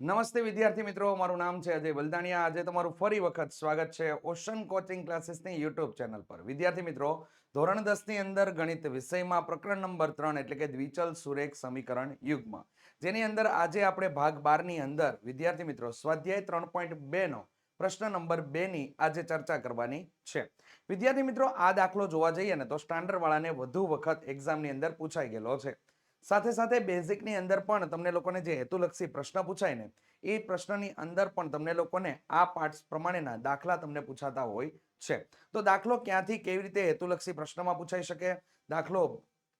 નમસ્તે વિદ્યાર્થી મિત્રો, મારું નામ છે અજય બલદાણિયા. આજે તમારું ફરી વખત સ્વાગત છે ઓશન કોચિંગ ક્લાસીસની યુટ્યુબ ચેનલ પર. વિદ્યાર્થી મિત્રો, ધોરણ દસની અંદર ગણિત વિષયમાં પ્રકરણ નંબર ત્રણ એટલે કે દ્વિચલ સુરેખ સમીકરણ યુગ્મ. જેની અંદર આજે આપણે ભાગ બારની અંદર વિદ્યાર્થી મિત્રો, સ્વાધ્યાય ત્રણ પોઈન્ટ બેનો પ્રશ્ન નંબર બેની આજે ચર્ચા કરવાની છે. વિદ્યાર્થી મિત્રો, આ દાખલો જોવા જઈએ ને તો સ્ટાન્ડર્ડ વાળાને વધુ વખત એક્ઝામની અંદર પૂછાઈ ગયેલો છે. સાથે સાથે બેઝિકની અંદર પણ તમને લોકોને જે હેતુલક્ષી પ્રશ્ન પૂછાય ને, એ પ્રશ્નની અંદર પણ તમને લોકોને આ પાઠ પ્રમાણેના દાખલા તમને પૂછાતા હોય છે. તો દાખલો ક્યાંથી કેવી રીતે હેતુલક્ષી પ્રશ્નમાં પૂછાઈ શકે? દાખલો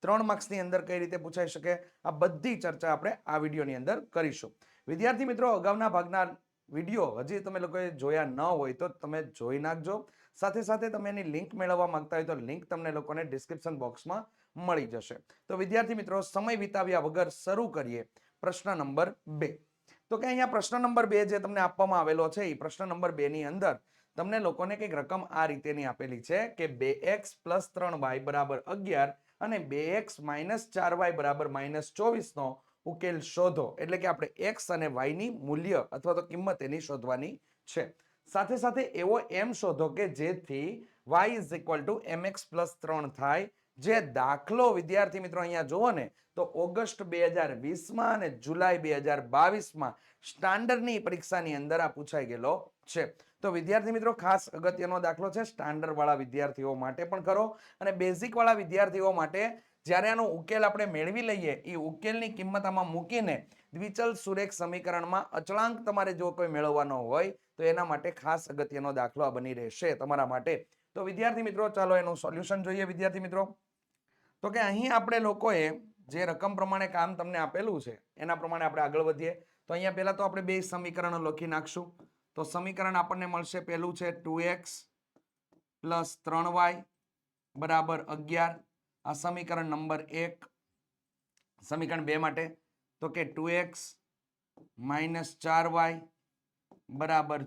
ત્રણ માર્ક્સની અંદર કઈ રીતે પૂછાઈ શકે? આ બધી ચર્ચા આપણે આ વિડીયોની અંદર કરીશું. વિદ્યાર્થી મિત્રો, અગાઉના ભાગના વીડિયો હજી તમે લોકોએ જોયા ન હોય તો તમે જોઈ નાખજો. સાથે સાથે તમે એની લિંક મેળવવા માંગતા હોય તો લિંક તમને લોકોને ડિસ્ક્રિપ્શન બોક્સમાં મળી જશે. તો વિદ્યાર્થી મિત્રો, સમય વિતાવ્યા વગર શરૂ કરીએ પ્રશ્ન નંબર બે. તો કે અહીંયા પ્રશ્ન નંબર બે જે તમને આપવામાં આવેલો છે, એ પ્રશ્ન નંબર બે ની અંદર તમને લોકોને કંઈક રકમ આ રીતેની આપેલી છે કે બે એક્સ પ્લસ ત્રણ વાય બરાબર અગિયાર અને બે એક્સ માઇનસ ચાર વાય બરાબર માઇનસ ચોવીસનો ઉકેલ શોધો. એટલે કે આપણે એક્સ અને વાયની મૂલ્ય અથવા તો કિંમત એની શોધવાની છે. સાથે સાથે એવો એમ શોધો કે જેથી y is equal to m x plus ત્રણ થાય જે દાખલો વિદ્યાર્થી મિત્રો અહીંયા જુઓ ને, તો ઓગસ્ટ બે હજાર વીસમાં અને જુલાઈ બે હજાર બાવીસમાં સ્ટાન્ડર્ડની પરીક્ષાની અંદર આ પૂછાઈ ગયેલો છે. તો વિદ્યાર્થી મિત્રો, ખાસ અગત્યનો દાખલો છે સ્ટાન્ડર્ડવાળા વિદ્યાર્થીઓ માટે પણ ખરો અને બેઝિકવાળા વિદ્યાર્થીઓ માટે જ્યારે આનો ઉકેલ આપણે મેળવી લઈએ, એ ઉકેલની કિંમત આમાં મૂકીને દ્વિચલ સુરેખ સમીકરણમાં અચળાંક તમારે જો કોઈ મેળવવાનો હોય, તો એના માટે ખાસ અગત્યનો દાખલો આ બની રહેશે તમારા માટે. તો વિદ્યાર્થી મિત્રો, ચાલો એનું સોલ્યુશન જોઈએ વિદ્યાર્થી મિત્રો. તો કે અહીં આપણે લોકોએ જે રકમ પ્રમાણે કામ તમને આપેલું છે, એના પ્રમાણે આપણે આગળ વધીએ. તો અહીંયા પહેલાં તો આપણે બે સમીકરણો લખી નાખશું. તો સમીકરણ આપણને મળશે પહેલું છે ટુ એક્સ પ્લસ ત્રણ વાય બરાબર અગિયાર. આ સમીકરણ નંબર એક. સમીકરણ બે માટે. તો કે ટુ એક્સ માઇનસ ચાર વાય બરાબર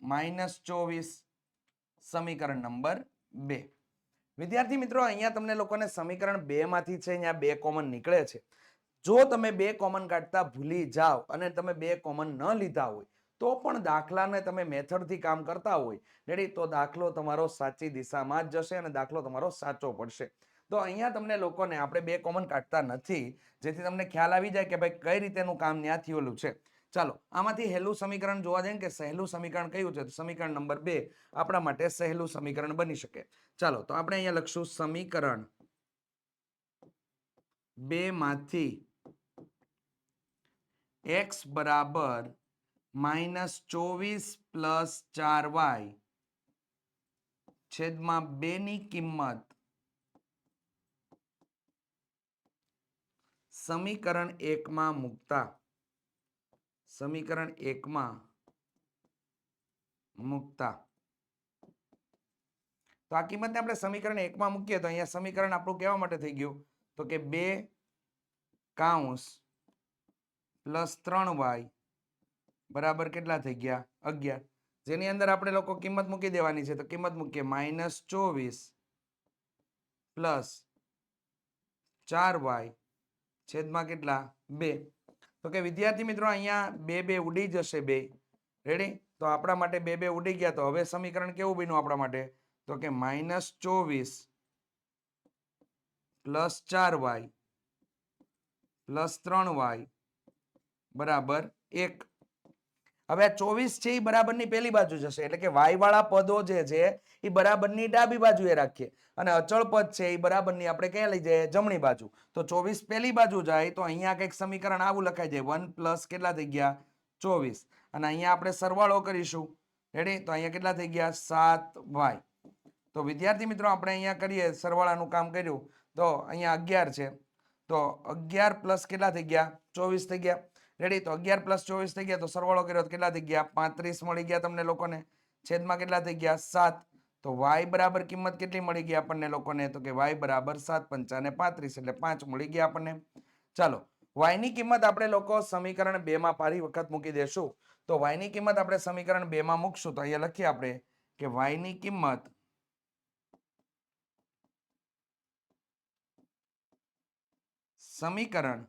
માઇનસ ચોવીસ. સમીકરણ નંબર બે. વિદ્યાર્થી મિત્રો, અહીંયા તમને લોકોને સમીકરણ બે માંથી છે, અહીંયા બે કોમન નીકળે છે. જો તમે બે કોમન કાઢતા ભૂલી જાઓ અને તમે બે કોમન ન લીધા હોય, તો પણ દાખલાને તમે મેથડથી કામ કરતા હોય. રેડી તો દાખલો તમારો સાચી દિશામાં જ જશે અને દાખલો તમારો સાચો પડશે. તો અહીંયા તમને લોકોને આપણે બે કોમન કાઢતા નથી, જેથી તમને ખ્યાલ આવી જાય કે ભાઈ કઈ રીતેનું કામ ત્યાંથી ઓલું છે. ચાલો, આમાંથી હેલું સમીકરણ જોવા જઈએ કે સહેલું સમીકરણ કયું છે? સમીકરણ નંબર બે આપણા માટે સહેલું સમીકરણ બની શકે. ચાલો, તો આપણે અહીંયા લખશું સમીકરણ બે માંથી એક્સ બરાબર માઇનસ ચોવીસ પ્લસ ચાર વાય છેદમાં બે ની કિંમત સમીકરણ એકમાં મૂકતા. સમીકરણ એકમાં મૂકતા. તો આ કિંમતને આપણે સમીકરણ એકમાં મૂકીએ તો અહીંયા સમીકરણ આપણું કેવા માટે થઈ ગયું? તો કે બે કાઉન્સ પ્લસ ત્રણ વાય બરાબર કેટલા થઈ ગયા? અગિયાર. જેની અંદર આપણે લોકો કિંમત મૂકી દેવાની છે તો કિંમત મૂકીએ માઇનસ ચોવીસ પ્લસ ચાર વાય છેદમાં કેટલા? બે. તો કે વિદ્યાર્થી મિત્રો અહીંયા બે બે ઉડી જશે બે. રેડી તો આપણા માટે બે બે ઉડી ગયા. તો હવે સમીકરણ કેવું બન્યું આપણા માટે? તો કે માઇનસ ચોવીસ પ્લસ ચાર વાય પ્લસ ત્રણ વાય બરાબર એક. હવે આ ચોવીસ છે એ બરાબરની પેલી બાજુ જશે. એટલે કે વાય વાળા પદો જે છે એ બરાબરની ડાબી બાજુએ રાખીએ. અને અચળ પદ છે એ બરાબરની આપણે ક્યાં લઈ જઈએ? જમણી બાજુ. તો ચોવીસ પેલી બાજુ જાય તો અહીંયા કંઈક સમીકરણ આવું લખાઈ જાય. વન પ્લસ કેટલા થઈ ગયા? ચોવીસ. અને અહીંયા આપણે સરવાળો કરીશું. રેડી તો અહીંયા કેટલા થઈ ગયા? સાત વાય તો વિદ્યાર્થી મિત્રો, આપણે અહીંયા કરીએ સરવાળાનું કામ કર્યું. તો અહીંયા અગિયાર છે. તો અગિયાર પ્લસ કેટલા થઈ ગયા? ચોવીસ થઈ ગયા. રેડી તો અગિયાર પ્લસ ચોવીસ થઈ ગયા, તો સરવાળો કર્યો કેટલા થઈ ગયા? પાંત્રીસ મળી ગયા તમને લોકોને. છેદમાં કેટલા થઈ ગયા? સાત. તો વાય બરાબર કિંમત કેટલી મળી ગઈ આપણને લોકોને? તો કે વાય બરાબર સાત પંચાને પાંત્રીસ, એટલે પાંચ મળી ગયા આપણને. ચાલો વાયની કિંમત આપણે લોકો સમીકરણ બે માં પારી વખત મૂકી દેશું. તો વાયની કિંમત આપણે સમીકરણ બે માં મૂકશું, તો અહીંયા લખીએ આપણે કે વાયની કિંમત સમીકરણ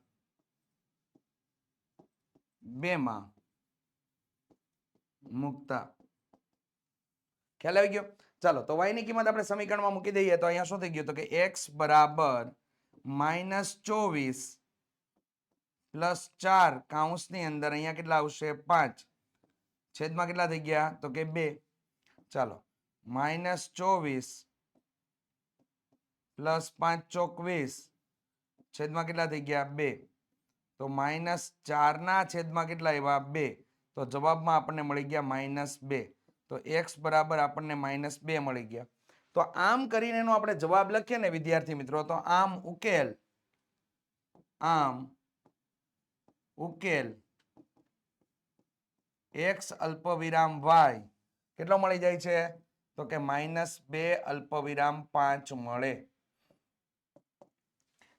બેમાં મૂકતા ખ્યાલ આવી ગયો? ચાલો, તો y ની કિંમત આપણે સમીકરણમાં મૂકી દઈએ તો અહીંયા શું થઈ ગયું તો કે x બરાબર માઇનસ ચોવીસ પ્લસ ચાર કાઉન્સની અંદર અહીંયા કેટલા આવશે? પાંચ. છેદમાં કેટલા થઈ ગયા? તો કે બે. ચાલો માઇનસ ચોવીસ પ્લસ પાંચ ચોક વીસ છેદમાં કેટલા થઈ ગયા? બે. તો માઇનસ ચારના છેદમાં કેટલા આવ્યા? બે. તો જવાબમાં આપણને મળી ગયા માઇનસ બે. તો એક્સ બરાબર આપણને માઇનસ બે મળી ગયા. તો આમ કરીને એનો આપણે જવાબ લખીએ ને, વિદ્યાર્થી મિત્રો, તો આમ ઉકેલ આમ ઉકેલ એક્સ અલ્પવિરામ વાય કેટલો મળી જાય છે? તો કે માઇનસ બે અલ્પવિરામ પાંચ મળે.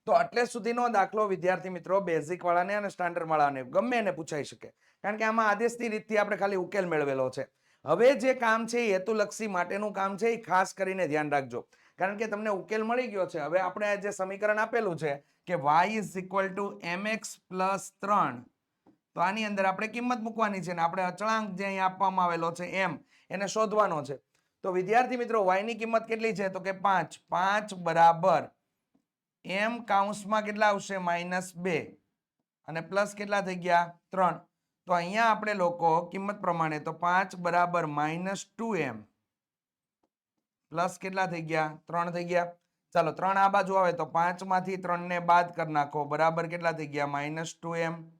તો એટલે સુધીનો દાખલો વિદ્યાર્થી મિત્રો બેઝિક વાળાને અને સ્ટાન્ડર્ડ વાળાને ગમે એને પૂછાઈ શકે. કારણ કે આમાં આદેશની રીતથી આપણે ખાલી ઉકેલ મેળવેલો છે. હવે જે કામ છે એ હેતુલક્ષી માટેનું કામ છે એ ખાસ કરીને ધ્યાન રાખજો. કારણ કે તમને ઉકેલ મળી ગયો છે. હવે આપણે જે સમીકરણ આપેલું છે કે y is equal to m x plus ત્રણ, તો આની અંદર આપણે કિંમત મૂકવાની છે ને આપણે અચળાંક જે અહીં આપવામાં આવેલો છે એમ એને શોધવાનો છે. તો વિદ્યાર્થી મિત્રો વાયની કિંમત કેટલી છે? તો કે પાંચ. પાંચ બરાબર એમ કાઉન્સમાં કેટલા આવશે? માઇનસ બે. અને પ્લસ કેટલા થઈ ગયા? ત્રણ. તો અહીંયા આપણે લોકો કિંમત પ્રમાણે તો પાંચ બરાબર માઇનસ ટુ એમ. પ્લસ કેટલા થઈ ગયા? ત્રણ થઈ ગયા. ચાલો, ત્રણ આ બાજુ આવે તો પાંચમાંથી ત્રણને બાદ કરી નાખો. બરાબર કેટલા થઈ ગયા? Minus two m.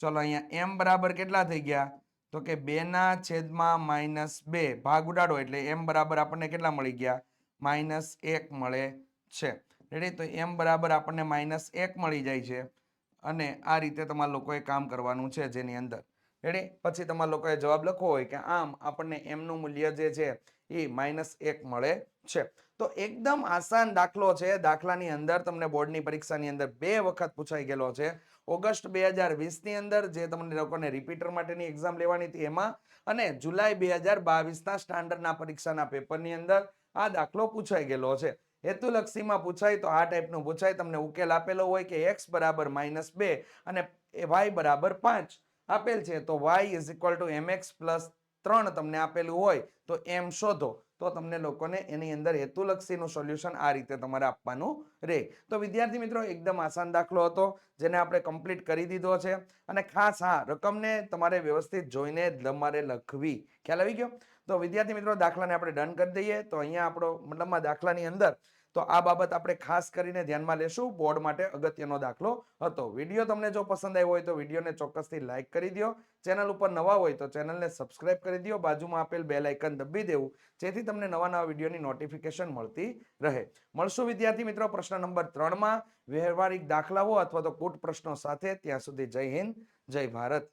ચલો, અહીંયા એમ બરાબર કેટલા થઈ ગયા? તો કે બે ના છેદમાં માઇનસ બે. ભાગ ઉડાડો એટલે એમ બરાબર આપણને કેટલા મળી ગયા? માઇનસ એક મળે છે. રેડી તો એમ બરાબર આપણને માઇનસ એક મળી જાય છે. અને આ રીતે તમારા લોકોએ કામ કરવાનું છે જેની અંદર. રેડી પછી તમારા લોકોએ જવાબ લખવો હોય કે આમ આપણને એમનું મૂલ્ય જે છે એ માઇનસ એક મળે છે. તો એકદમ આસાન દાખલો છે. દાખલાની અંદર તમને બોર્ડની પરીક્ષાની અંદર બે વખત પૂછાઈ ગયેલો છે. ઓગસ્ટ બે હજાર વીસની અંદર જે તમને લોકોને રિપીટર માટેની એક્ઝામ લેવાની હતી એમાં અને જુલાઈ બે હજાર બાવીસના સ્ટાન્ડર્ડના પરીક્ષાના પેપરની અંદર આ દાખલો પૂછાઈ ગયેલો છે. હેતુલક્ષીમાં પૂછાય તો આ ટાઈપનું પૂછાય. તમને ઉકેલ આપેલો હોય કે એક્સ બરાબર માઇનસ બે અને વાય બરાબર પાંચ. આપેલ છે તો y is equal to m x plus ત્રણ તમને આપેલું હોય તો એમ શોધો. તો તમને લોકોને એની અંદર હેતુલક્ષીનું સોલ્યુશન આ રીતે તમારે આપવાનું રહે તો વિદ્યાર્થી મિત્રો, એકદમ આસાન દાખલો હતો, જેને આપણે કમ્પ્લીટ કરી દીધો છે. અને ખાસ હા, રકમને તમારે વ્યવસ્થિત જોઈને તમારે લખવી. ખ્યાલ આવી ગયો? તો વિદ્યાર્થી મિત્રો, દાખલાને આપણે ડન કરી દઈએ. તો અહીંયા આપણો મતલબમાં દાખલાની અંદર, તો આ બાબત આપણે ખાસ કરીને ધ્યાનમાં લેશું. બોર્ડ માટે અગત્યનો દાખલો હતો. વીડિયો તમને જો પસંદ આવ્યો હોય તો વિડીયોને ચોક્કસથી લાઇક કરી દો ચેનલ ઉપર નવા હોય તો ચેનલને સબસ્ક્રાઇબ કરી દો બાજુમાં આપેલ બે લાઇકન દબી દેવું, જેથી તમને નવા નવા વિડીયોની નોટિફિકેશન મળતી રહે. મળશું વિદ્યાર્થી મિત્રો પ્રશ્ન નંબર ત્રણમાં વ્યવહારિક દાખલાઓ અથવા તો કૂટ પ્રશ્નો સાથે ત્યાં સુધી જય હિન્દ, જય ભારત.